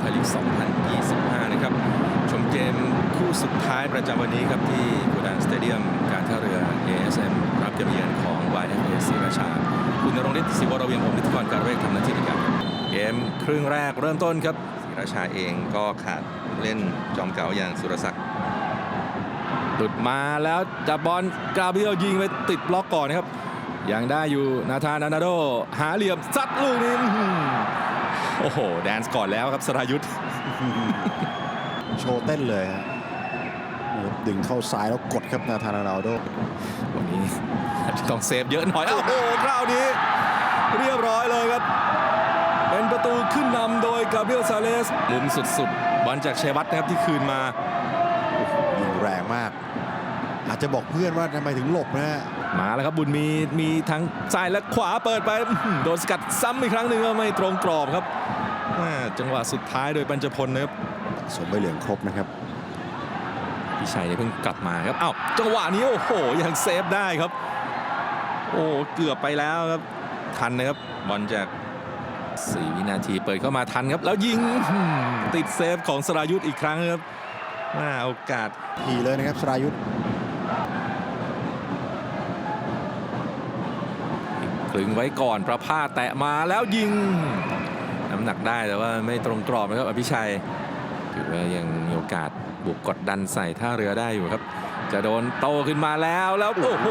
ไทยลีก 2025 นะครับ ชมเกมคู่สุดท้ายประจำวันนี้ครับที่กูดานสเตเดียมการท่าเรือ ASM รับเกมเยือนของ YFA ศรีราชา คุณนรงฤทธิ์ศิวรเวียนผมนิติกรการเรกทำหน้าที่ในการเกมครึ่งแรกเริ่มต้นครับศรีราชาเองก็ขาดเล่นจอมเก่าอย่างสุรศักดิ์ตุดมาแล้วจับบอลกาเบียลยิงไปติดบล็อกก่อนนะครับยังได้อยู่นาธานานาโดหาเหลี่ยมซัดลูกนี้ โอ้โห แดนส์ก่อนแล้วครับสรายุทธโชว์เต้นเลยฮะนี่ครับดึงเข้าซ้ายแล้วกดครับนาธานาราโดวันนี้อาจจะต้องเซฟเยอะหน่อย โอ้โหคราวนี้ เรียบร้อยเลยครับ เป็นประตูขึ้นนำโดยกาเบรียลซาเลสมุมสุดๆบอลจากเชวัตนะครับที่คืนมายิงแรงมาก อาจจะบอกเพื่อนว่าทำไมถึงหลบนะฮะมาแล้วครับบุญมีมีทั้งซ้ายและขวาเปิดไปอื้อหือโดนสกัดซ้ำอีกครั้งหนึ่งก็ไม่ตรงกรอบครับแม่จังหวะสุดท้ายโดยปัญจพลนะครับสมใบเหลืองครบนะครับพี่ชัยเนี่ยเพิ่งกลับมาครับอ้าวจังหวะนี้โอ้โหยังเซฟได้ครับ โอ้เกือบไปแล้วครับทันนะครับบอลจาก4วินาทีเปิดเข้ามาทันครับ แล้วยิงอื้อหือติดเซฟของสรายุทธอีกครั้งครับน่าโอกาสทีเลยนะครับสรายุทธ คลึงไว้ก่อนประพาแตะมาแล้วยิง น้ำหนักได้แต่ว่าไม่ตรงกรอบนะครับอภิชัยถือว่ายังมีโอกาสบุกกดดันใส่ท่าเรือได้อยู่ครับ จะโดนโตขึ้นมาแล้วแล้วโอ้โห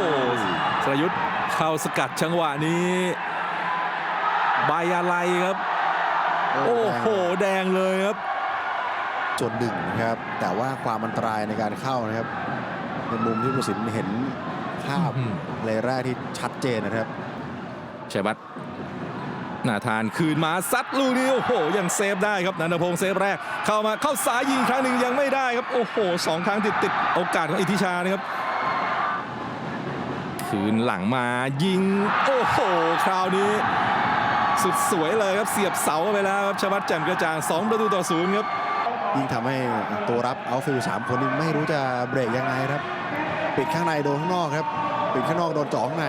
สรยุทธ์เข้าสกัดจังหวะนี้ใบอะไรครับ โอ้โห แดงเลยครับจนดึงนะครับ แต่ว่าความอันตรายในการเข้านะครับ ในมุมที่ผู้สินเห็นภาพอืมเลยแรกที่ชัดเจนนะครับชัยวัฒน์นาธานคืนมาซัดลูกนี้โอ้โหยังเซฟได้ครับนันทพงษ์เซฟแรก เข้ามาเข้าสายยิงครั้งหนึ่งยังไม่ได้ครับโอ้โหสองครั้งติดติดโอกาสของอิทธิชานะครับคืนหลังมายิงโอ้โหคราวนี้ สุดสวยเลยครับเสียบเสาไปแล้วครับชวัฒน์แจ่มกระจ่าง2ประตูต่อศูนย์ครับ ยิ่งทำให้ตัวรับเอาฟิลสามคนนี่ไม่รู้จะเบรกยังไงครับ ปิดข้างในโดนข้างนอกครับ ปิดข้างนอกโดนจ่อข้างใน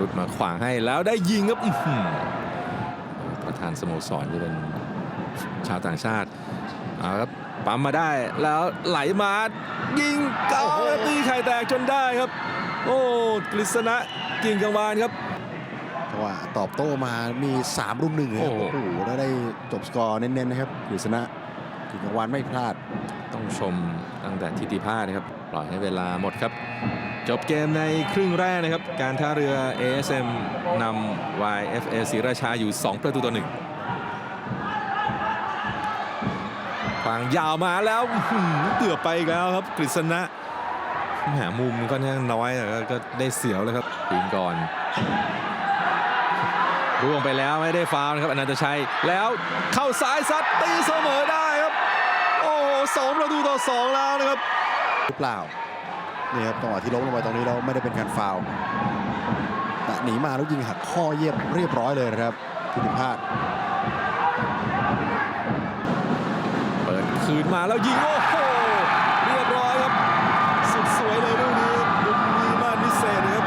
รุดมาขวางให้แล้วได้ยิงครับประธานสโมสรจะเป็นชาวต่างชาติเอาครับปั๊มมาได้แล้วไหลมายิงเก้าตีไข่แตกจนได้ครับ โอ้กฤษณะกิ่งกังวานครับ เพราะว่าตอบโต้มามี3รุ่มหนึ่งครับโอ้โอ้โหโหแล้วได้จบสกอร์เน้นๆนะครับกฤษณะกิจวัฒน์ไม่พลาด ต้องชมตั้งแต่ทิติภาสนะครับ ปล่อยให้เวลาหมดครับ จบเกมในครึ่งแรกนะครับ การท่าเรือ ASM นำ YFA ศรีราชาอยู่ 2 ประตูต่อหนึ่งขวางยาวมาแล้วอื้อหือเกือบไปอีกแล้วครับกฤษณะแหมมุมก็น่างน้อยแต่ก็ได้เสียวเลยครับยิงก่อน ร่วงไปแล้วไม่ได้ฟาวล์นะครับอนันตชัย แล้วเข้าซ้ายซัดตีเสมอได้ครับ โอ้โหสองประตูต่อสองแล้วนะครับหรือเปล่านี่ครับจังหวะที่ล้มลงไปตรงนี้เราไม่ได้เป็นการฟาวล์แต่หนีมาแล้วยิงหักข้อเยียบเรียบร้อยเลยนะครับทิติพาสเปิดคืนมาแล้วยิงโอ้โหเรียบร้อยครับสุดสวยเลยลูกนี้บุญมีมากนิเศษนะครับ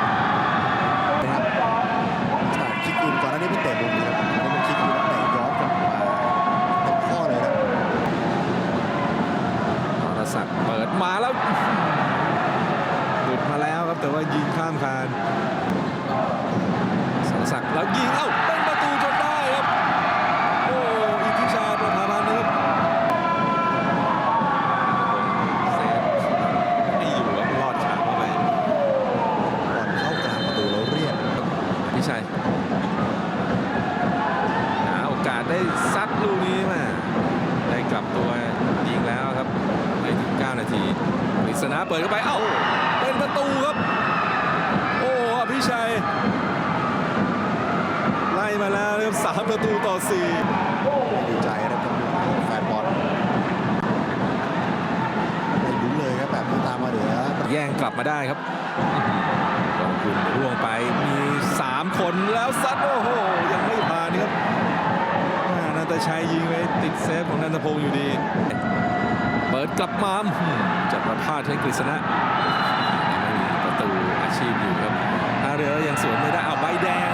นะครับจากคิกอินก่อนหน้านี้เป็นเตะมุมนะครับอันนี้เป็นคิกอินแล้วเตะย้อนกลับมาเต็มข้อเลยครับ นรศักดิ์เปิดมาแล้วหลุดมา แต่ว่ายิงข้ามคานสรศักแล้วยิงเอ้าเป็นประตูจนได้ครับโอ้อิทธิชาประภาพันธ์นะครับเซฟไม่อยู่ครับลอดขาเข้าไปบอลเข้ากลางประตูแล้วเรียกพี่ชัยหาโอกาสได้ซัดลูกนี้มาได้กลับตัวยิงแล้วครับไม่ถึง 9 นาทีปริศนาเปิดเข้าไปเอ้าเป็นประตูครับ 3 ประตูต่อ 4 ดีใจนะครับแฟนบอลได้ดุ้นเลยครับแบบตามมาเหลือแย่งกลับมาได้ครับกองคุณร่วงไปมี 3 คนแล้วซัดโอ้โห ยังไม่ผ่านครับนันตาชัยยิงไปติดเซฟของนันทพงศ์อยู่ดี เปิดกลับมาจับประพาดใช้กฤษณะไม่มีประตูอาชีพอยู่ครับอาเรือยังสวนไม่ได้เอาใบแดง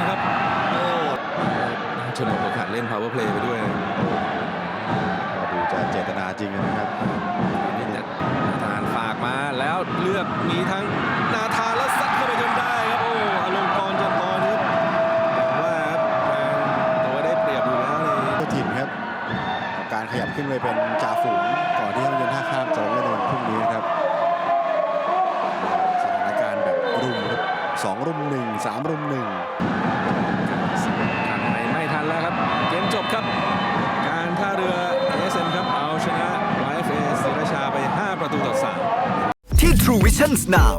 น่าจะหมดโอกาสเล่น power play ไปด้วยนะก็ดูจะเจตนาจริงนะครับนี่แต่อกมีทั้งนาธานแล้วซัดเข้าไปจนได้ครับ โอ้อลงกรณ์จันทร์ครับแต่ว่าครับทางตัวได้เปรียบอยู่แล้วนี่เจ้าถิ่นครับกับการขยับขึ้นไปเป็นจ่าฝูงก่อนที่ห้องเย็นท่าข้ามจะลงเล่นในวันพรุ่งนี้นะครับสถานการณ์แบบรุมครับสองรุมหนึ่งสามรุมหนึ่งทางันแล้วครับ เกมจบครับ การท่าเรือเอเซนครับ เอาชนะ YFA ศรีราชาไป 5 ประตูต่อ 3 ที่ True Vision Now